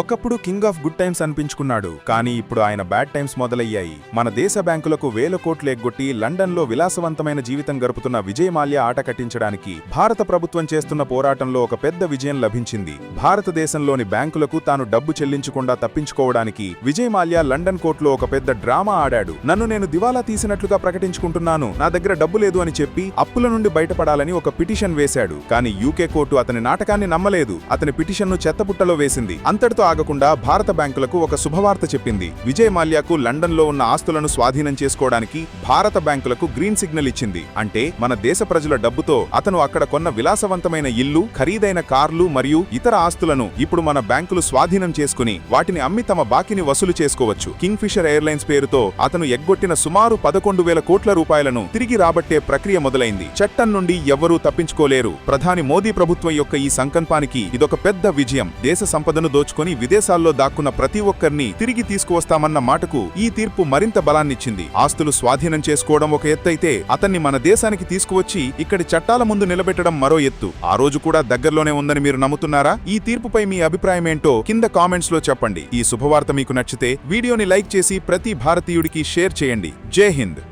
ఒకప్పుడు king of good times అనిపించుకున్నాడు కానీ ఇప్పుడు ఆయన బ్యాడ్ టైమ్స్ మొదలయ్యాయి. మన దేశ బ్యాంకులకు వేల కోట్లు ఎగ్గొట్టి లండన్లో విలాసవంతమైన జీవితం గడుపుతున్న విజయ్ మాల్యా ఆట కట్టించడానికి భారత ప్రభుత్వం చేస్తున్న పోరాటంలో ఒక పెద్ద విజయం లభించింది. భారతదేశంలోని బ్యాంకులకు తాను డబ్బు చెల్లించకుండా తప్పించుకోవడానికి విజయ్ మాల్యా లండన్ కోర్టులో ఒక పెద్ద డ్రామా ఆడాడు. నన్ను నేను దివాలా తీసినట్లుగా ప్రకటించుకుంటున్నాను నా దగ్గర డబ్బు లేదు అని చెప్పి అప్పుల నుండి బయటపడాలని ఒక పిటిషన్ వేశాడు. కానీ యూకే కోర్టు అతని నాటకాన్ని నమ్మలేదు. అతని పిటిషన్ను చెత్తపుట్టలో వేసింది. అంతటితో ఆగకుండా భారత బ్యాంకులకు ఒక శుభవార్త చెప్పింది. విజయ్ మాల్యాకు లండన్లో ఉన్న ఆస్తులను స్వాధీనం చేసుకోవడానికి భారత బ్యాంకులకు గ్రీన్ సిగ్నల్ ఇచ్చింది. అంటే మన దేశ ప్రజల డబ్బుతో అతను అక్కడ కొన్న విలాసవంతమైన ఇల్లు ఖరీదైన కార్లు మరియు ఇతర ఆస్తులను ఇప్పుడు మన బ్యాంకులు స్వాధీనం చేసుకుని వాటిని అమ్మి తమ బాకీని వసూలు చేసుకోవచ్చు. కింగ్ ఫిషర్ ఎయిర్లైన్స్ పేరుతో అతను ఎగ్గొట్టిన సుమారు పదకొండు వేల కోట్ల రూపాయలను తిరిగి రాబట్టే ప్రక్రియ మొదలైంది. చట్టం నుండి ఎవ్వరూ తప్పించుకోలేరు. ప్రధాని మోదీ ప్రభుత్వం యొక్క ఈ సంకల్పానికి ఇదొక పెద్ద విజయం. దేశ సంపదను దోచుకొని విదేశాల్లో దాక్కున్న ప్రతి ఒక్కరిని తిరిగి తీసుకువస్తామన్న మాటకు ఈ తీర్పు మరింత బలాన్నిచ్చింది. ఆస్తులు స్వాధీనం చేసుకోవడం ఒక ఎత్తైతే అతన్ని మన దేశానికి తీసుకువచ్చి ఇక్కడి చట్టాల ముందు నిలబెట్టడం మరో ఎత్తు. ఆ రోజు కూడా దగ్గరలోనే ఉందని మీరు నమ్ముతున్నారా? ఈ తీర్పుపై మీ అభిప్రాయం ఏంటో కింద కామెంట్స్లో చెప్పండి. ఈ శుభవార్త మీకు నచ్చితే వీడియోని లైక్ చేసి ప్రతి భారతీయుడికి షేర్ చేయండి. జై హింద్.